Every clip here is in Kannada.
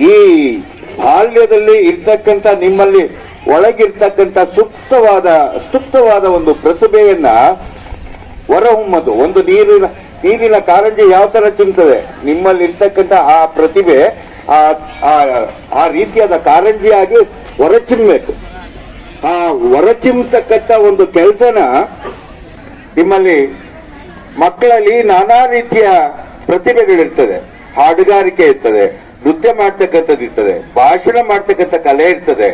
ಈ ಬಾಲ್ಯದಲ್ಲಿ ಇರ್ತಕ್ಕಂಥ ನಿಮ್ಮಲ್ಲಿ ಒಳಗಿರ್ತಕ್ಕಂಥ ಸುಪ್ತವಾದ ಸುಪ್ತವಾದ ಒಂದು ಪ್ರತಿಭೆಯನ್ನ ಹೊರಹೊಮ್ಮದು. ಒಂದು ನೀರಿನ ನೀರಿನ ಕಾರಂಜಿ ಯಾವ ತರ ಚಿಮ್ತದೆ? ನಿಮ್ಮಲ್ಲಿ ಇರ್ತಕ್ಕಂಥ ಆ ಪ್ರತಿಭೆ, ಆ, ಆ- ರೀತಿಯಾದ ಕಾರಂಜಿಯಾಗಿ ಹೊರಚಿಮ್ಬೇಕು. ಆ ಹೊರಚಿಮ್ತಕ್ಕಂಥ ಒಂದು ಕೆಲಸನ ನಿಮ್ಮಲ್ಲಿ ಮಕ್ಕಳಲ್ಲಿ ನಾನಾ ರೀತಿಯ ಪ್ರತಿಭೆಗಳಿರ್ತದೆ. ಹಾಡುಗಾರಿಕೆ ಇರ್ತದೆ. ನೃತ್ಯ ಮಾಡ್ತಕ್ಕಂಥದ್ದು ಇರ್ತದೆ, ಭಾಷಣ ಮಾಡ್ತಕ್ಕಂಥ ಕಲೆ ಇರ್ತದೆ.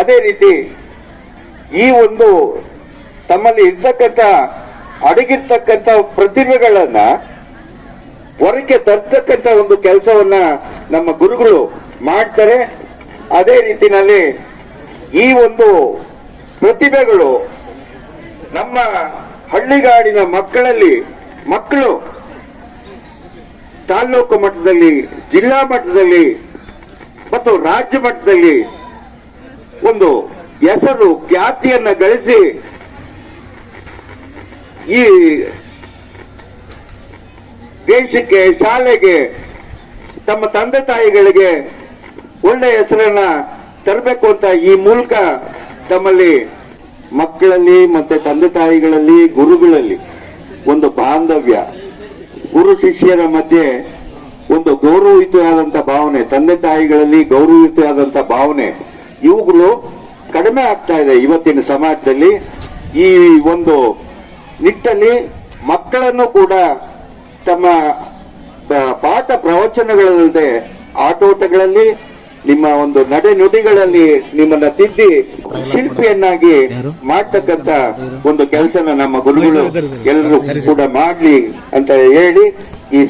ಅದೇ ರೀತಿ ಈ ಒಂದು ತಮ್ಮಲ್ಲಿ ಇರ್ತಕ್ಕಂಥ, ಅಡಗಿರ್ತಕ್ಕಂಥ ಪ್ರತಿಭೆಗಳನ್ನ ಹೊರಕ್ಕೆ ತರ್ತಕ್ಕಂಥ ಒಂದು ಕೆಲಸವನ್ನ ನಮ್ಮ ಗುರುಗಳು ಮಾಡ್ತಾರೆ. ಅದೇ ರೀತಿನಲ್ಲಿ ಈ ಒಂದು ಪ್ರತಿಭೆಗಳು ನಮ್ಮ ಹಳ್ಳಿಗಾಡಿನ ಮಕ್ಕಳಲ್ಲಿ, ಮಕ್ಕಳು ತಾಲ್ಲೂಕು ಮಟ್ಟದಲ್ಲಿ, ಜಿಲ್ಲಾ ಮಟ್ಟದಲ್ಲಿ ಮತ್ತು ರಾಜ್ಯ ಮಟ್ಟದಲ್ಲಿ ಒಂದು ಹೆಸರು, ಖ್ಯಾತಿಯನ್ನು ಗಳಿಸಿ ಈ ದೇಶಕ್ಕೆ, ಶಾಲೆಗೆ, ತಮ್ಮ ತಂದೆ ತಾಯಿಗಳಿಗೆ ಒಳ್ಳೆಯ ಹೆಸರನ್ನ ತರಬೇಕು ಅಂತ ಈ ಮೂಲಕ ತಮ್ಮಲ್ಲಿ ಮಕ್ಕಳಲ್ಲಿ ಮತ್ತೆ ತಂದೆ ತಾಯಿಗಳಲ್ಲಿ, ಗುರುಗಳಲ್ಲಿ ಒಂದು ಬಾಂಧವ್ಯ. ಗುರು ಶಿಷ್ಯರ ಮಧ್ಯೆ ಒಂದು ಗೌರವಯುತವಾದಂತ ಭಾವನೆ, ತಂದೆ ತಾಯಿಗಳಲ್ಲಿ ಗೌರವಯುತವಾದಂತ ಭಾವನೆ, ಇವುಗಳು ಕಡಿಮೆ ಆಗ್ತಾ ಇದೆ ಇವತ್ತಿನ ಸಮಾಜದಲ್ಲಿ. ಈ ಒಂದು ನಿಟ್ಟಲ್ಲಿ ಮಕ್ಕಳನ್ನು ಕೂಡ ತಮ್ಮ ಪಾಠ ಪ್ರವಚನಗಳಲ್ಲದೆ ಆಟೋಟಗಳಲ್ಲಿ ನಿಮ್ಮ ಒಂದು ನಡೆ ನುಡಿಗಳಲ್ಲಿ ನಿಮ್ಮನ್ನ ತಿದ್ದಿ ಶಿಲ್ಪಿಯನ್ನಾಗಿ ಮಾಡ್ತಕ್ಕಂತ ಒಂದು ಕೆಲಸನ ನಮ್ಮ ಗುರುಗಳು ಎಲ್ಲರೂ ಕೂಡ ಮಾಡ್ಲಿ ಅಂತ ಹೇಳಿ ಈ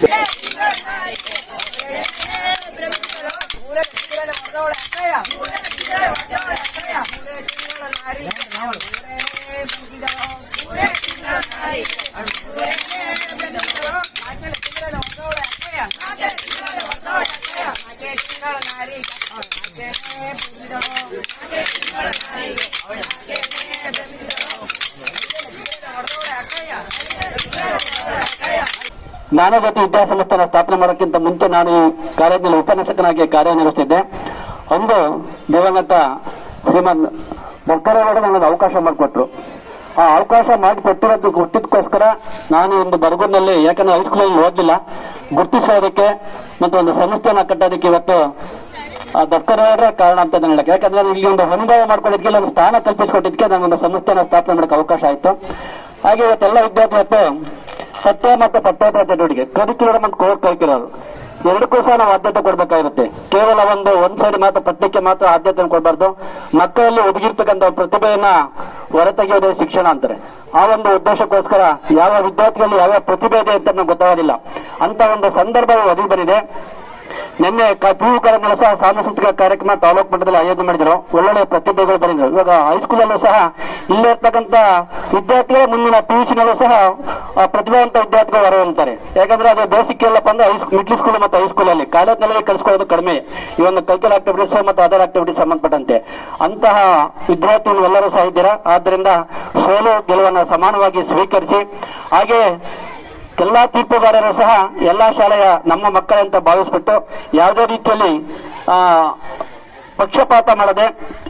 ಜ್ಞಾನಜ್ಯೋತಿ ವಿದ್ಯಾಸಂಸ್ಥೆನ ಸ್ಥಾಪನೆ ಮಾಡೋಕ್ಕಿಂತ ಮುಂಚೆ ನಾನು ಈ ಕಾಲೇಜಿನಲ್ಲಿ ಉಪನ್ಯಾಸಕನಾಗಿ ಕಾರ್ಯನಿರ್ವಹಿಸುತ್ತಿದ್ದೆ ಒಂದು ದಿವಂಗತ ಶ್ರೀಮಂತ್ ಭಕ್ತರೇಗೌಡ ನನಗೆ ಅವಕಾಶ ಮಾಡಿಕೊಟ್ರು. ಆ ಅವಕಾಶ ಮಾಡಿಕೊಟ್ಟಿರೋದು ಹುಟ್ಟಿದಕ್ಕೋಸ್ಕರ ನಾನು ಒಂದು ಬರಗೂರಿನಲ್ಲಿ ಯಾಕಂದ್ರೆ ಹೈಸ್ಕೂಲಲ್ಲಿ ಓದಲಿಲ್ಲ. ಗುರುತಿಸೋದಕ್ಕೆ ಮತ್ತು ಒಂದು ಸಂಸ್ಥೆಯನ್ನ ಕಟ್ಟೋದಕ್ಕೆ ಇವತ್ತು ದೊಡ್ಡವರೇ ಕಾರಣ ಅಂತ ನಾನು ಹೇಳಕ್ಕೆ ಯಾಕಂದ್ರೆ ನಾನು ಇಲ್ಲಿ ಒಂದು ಅನುಭವ ಮಾಡ್ಕೊಳ್ಳೋದಕ್ಕೆ ಒಂದು ಸ್ಥಾನ ಕಲ್ಪಿಸಿಕೊಟ್ಟಿದ್ದಕ್ಕೆ ಒಂದು ಸಂಸ್ಥೆನ ಸ್ಥಾಪನೆ ಮಾಡಕ್ಕೆ ಅವಕಾಶ ಆಯ್ತು. ಹಾಗೆ ಇವತ್ತೆಲ್ಲ ವಿದ್ಯಾರ್ಥಿ ಇವತ್ತು ಸತ್ಯ ಮತ್ತು ಪಠ್ಯೇತರ ಚಟುವಟಿಕೆ ಕರಿಕ್ಯುಲರ್ ಮತ್ತು ಕೋರ್ ಕರಿಕ್ಯುಲರ್ ಎರಡಕ್ಕೂ ಸಹ ನಾವು ಆದ್ಯತೆ ಕೊಡಬೇಕಾಗಿರುತ್ತೆ. ಕೇವಲ ಒಂದು, ಒಂದ್ ಸೈಡ್ ಮಾತ್ರ ಪಠ್ಯಕ್ಕೆ ಮಾತ್ರ ಆದ್ಯತೆ ಕೊಡಬಾರ್ದು. ಮಕ್ಕಳಲ್ಲಿ ಹುಡುಗಿರ್ತಕ್ಕಂಥ ಪ್ರತಿಭೆಯನ್ನ ಹೊರತೆಗೆಯೋದೇ ಶಿಕ್ಷಣ ಅಂತಾರೆ. ಆ ಒಂದು ಉದ್ದೇಶಕ್ಕೋಸ್ಕರ ಯಾವ ವಿದ್ಯಾರ್ಥಿಗಳಲ್ಲಿ ಯಾವ ಪ್ರತಿಭೆ ಇದೆ ಅಂತ ನಮ್ಗೆ ಗೊತ್ತಾಗೋದಿಲ್ಲ. ಅಂತ ಒಂದು ಸಂದರ್ಭ ಒದಗಿ ಬಂದಿದೆ ನಿನ್ನೆ ಪಿ ಯು ಕಾಲೇಜಿನಲ್ಲೂ ಸಹ ಸಾಂಸ್ಕೃತಿಕ ಕಾರ್ಯಕ್ರಮ ತಾಲೂಕು ಮಟ್ಟದಲ್ಲಿ ಆಯೋಜನೆ ಮಾಡಿದ್ರು. ಒಳ್ಳೊಳ್ಳೆ ಪ್ರತಿಭೆಗಳು ಬಂದಿದ್ರು. ಇವಾಗ ಹೈಸ್ಕೂಲಲ್ಲೂ ಸಹ ಇಲ್ಲಿರ್ತಕ್ಕಂಥ ವಿದ್ಯಾರ್ಥಿಗಳ ಮುಂದಿನ ಪಿ ಯು ನಲ್ಲೂ ಸಹ ಪ್ರತಿಭಾವಂತ ವಿದ್ಯಾರ್ಥಿಗಳು ಹೊರಹೊಮ್ತಾರೆ ಯಾಕಂದ್ರೆ ಅದು ಬೇಸಿಕ್ ಎಲ್ಲಪ್ಪ ಅಂದ್ರೆ ಮಿಡ್ಲ್ ಸ್ಕೂಲ್ ಮತ್ತು ಹೈಸ್ಕೂಲ್ ಅಲ್ಲಿ. ಕಾಲೇಜ್ನಲ್ಲಿ ಕಲಿಸ್ಕೊಳ್ಳೋದು ಕಡಿಮೆ. ಈ ಒಂದು ಕಲ್ಚರಲ್ ಆಕ್ಟಿವಿಟೀಸ್ ಮತ್ತು ಅದರ್ ಆಕ್ಟಿವಿಟೀಸ್ ಸಂಬಂಧಪಟ್ಟಂತೆ. ಅಂತಹ ವಿದ್ಯಾರ್ಥಿಗಳು ಎಲ್ಲರೂ ಸಹ ಇದ್ದೀರಾ? ಆದ್ದರಿಂದ ಸೋಲು ಗೆಲುವನ್ನು ಸಮಾನವಾಗಿ ಸ್ವೀಕರಿಸಿ. ಹಾಗೆ ಎಲ್ಲಾ ತೀರ್ಪುಗಾರರು ಸಹ ಎಲ್ಲಾ ಶಾಲೆಯ ನಮ್ಮ ಮಕ್ಕಳಂತ ಭಾವಿಸ್ಬಿಟ್ಟು ಯಾವುದೇ ರೀತಿಯಲ್ಲಿ ಪಕ್ಷಪಾತ ಮಾಡದೆ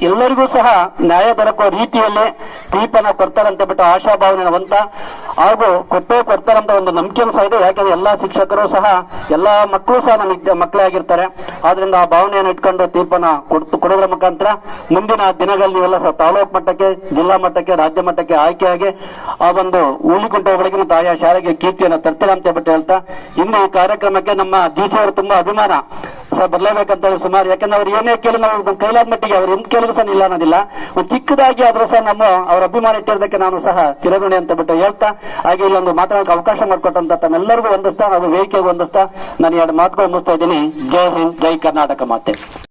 ಎಲ್ಲರಿಗೂ ಸಹ ನ್ಯಾಯ ದೊರಕುವ ರೀತಿಯಲ್ಲಿ ತೀರ್ಪನ್ನ ಕೊಡ್ತಾರಂತ ಬಿಟ್ಟು ಆಶಾಭಾವನೆ ಅಂತ ಹಾಗೂ ಕೊಟ್ಟೇ ಕೊಡ್ತಾರಂತ ಒಂದು ನಂಬಿಕೆನೂ ಸಹ ಇದೆ. ಯಾಕೆಂದ್ರೆ ಎಲ್ಲಾ ಶಿಕ್ಷಕರು ಸಹ, ಎಲ್ಲಾ ಮಕ್ಕಳು ಸಹ ನನ್ನ ಮಕ್ಕಳೇ ಆಗಿರ್ತಾರೆ. ಆದ್ರಿಂದ ಆ ಭಾವನೆಯನ್ನು ಇಟ್ಕೊಂಡು ತೀರ್ಪನ್ನ ಕೊಡ್ತು, ಕೊಡೋದ್ರ ಮುಖಾಂತರ ಮುಂದಿನ ದಿನಗಳಲ್ಲಿ ನೀವೆಲ್ಲ ಸಹ ತಾಲೂಕು ಮಟ್ಟಕ್ಕೆ, ಜಿಲ್ಲಾ ಮಟ್ಟಕ್ಕೆ, ರಾಜ್ಯ ಮಟ್ಟಕ್ಕೆ ಆಯ್ಕೆಯಾಗಿ ಆ ಒಂದು ಉಳಿಕುಂಟ ಹೋಬಳಿಗೆ ಮತ್ತು ಆಯಾ ಶಾಲೆಗೆ ಕೀರ್ತಿಯನ್ನು ತರ್ತೀರ ಅಂತ ಬಿಟ್ಟು ಹೇಳ್ತಾ, ಇನ್ನು ಈ ಕಾರ್ಯಕ್ರಮಕ್ಕೆ ನಮ್ಮ ಡಿ ಅವರು ತುಂಬಾ ಅಭಿಮಾನ. ಸಹ ಬರಲೇಬೇಕಂತ ಹೇಳಿ ಸುಮಾರು. ಯಾಕಂದ್ರೆ ಅವ್ರು ಏನೇ ಕೇಳಿ ನಾವು ನಮ್ಮ ಕೈಲಾದ ಮಟ್ಟಿಗೆ ಅವ್ರು ಎಂತ ಕೇಳಿದ್ರು ಸಹ ಇಲ್ಲ ಅನ್ನೋದಿಲ್ಲ. ಒಂದು ಚಿಕ್ಕದಾಗಿ ಆದ್ರೂ ಸಹ ನಮ್ಮ ಅವ್ರ ಅಭಿಮಾನ ಇಟ್ಟಿರೋದಕ್ಕೆ ನಾನು ಸಹ ತಿರಗುಣಿ ಅಂತ ಬಿಟ್ಟು ಹೇಳ್ತಾ, ಹಾಗೆ ಇಲ್ಲೊಂದು ಮಾತನಾಡಕ್ಕೆ ಅವಕಾಶ ಮಾಡಿಕೊಟ್ಟಂತ ತಮ್ಮೆಲ್ಲರಿಗೂ ಒಂದಿಸ್ತಾ, ಹಾಗೂ ವೇದಿಕೆಗೆ ಒಂದಿಸ್ತಾ, ನಾನು ಎರಡು ಮಾತುಗಳು ಮುಗಿಸ್ತಾ ಇದ್ದೀನಿ. ಜೈ ಹಿಂದ್, ಜೈ ಕರ್ನಾಟಕ ಮಾತೆ.